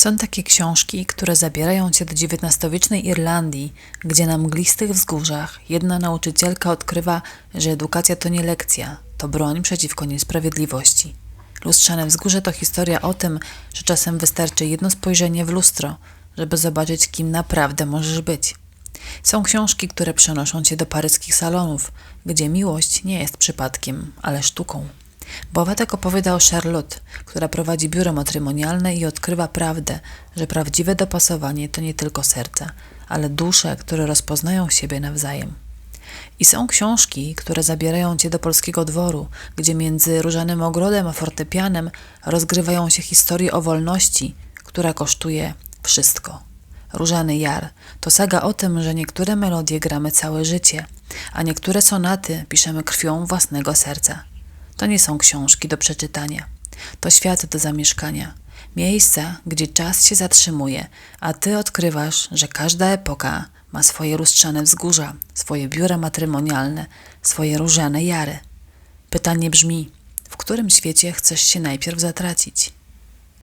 Są takie książki, które zabierają cię do XIX-wiecznej Irlandii, gdzie na mglistych wzgórzach jedna nauczycielka odkrywa, że edukacja to nie lekcja, to broń przeciwko niesprawiedliwości. Lustrzane wzgórze to historia o tym, że czasem wystarczy jedno spojrzenie w lustro, żeby zobaczyć, kim naprawdę możesz być. Są książki, które przenoszą cię do paryskich salonów, gdzie miłość nie jest przypadkiem, ale sztuką. Bowatek opowiada o Charlotte, która prowadzi biuro matrymonialne i odkrywa prawdę, że prawdziwe dopasowanie to nie tylko serce, ale dusze, które rozpoznają siebie nawzajem. I są książki, które zabierają cię do polskiego dworu, gdzie między różanym ogrodem a fortepianem rozgrywają się historie o wolności, która kosztuje wszystko. Różany Jar to saga o tym, że niektóre melodie gramy całe życie, a niektóre sonaty piszemy krwią własnego serca. To nie są książki do przeczytania. To świat do zamieszkania. Miejsca, gdzie czas się zatrzymuje, a ty odkrywasz, że każda epoka ma swoje lustrzane wzgórza, swoje biura matrymonialne, swoje różane jary. Pytanie brzmi, w którym świecie chcesz się najpierw zatracić?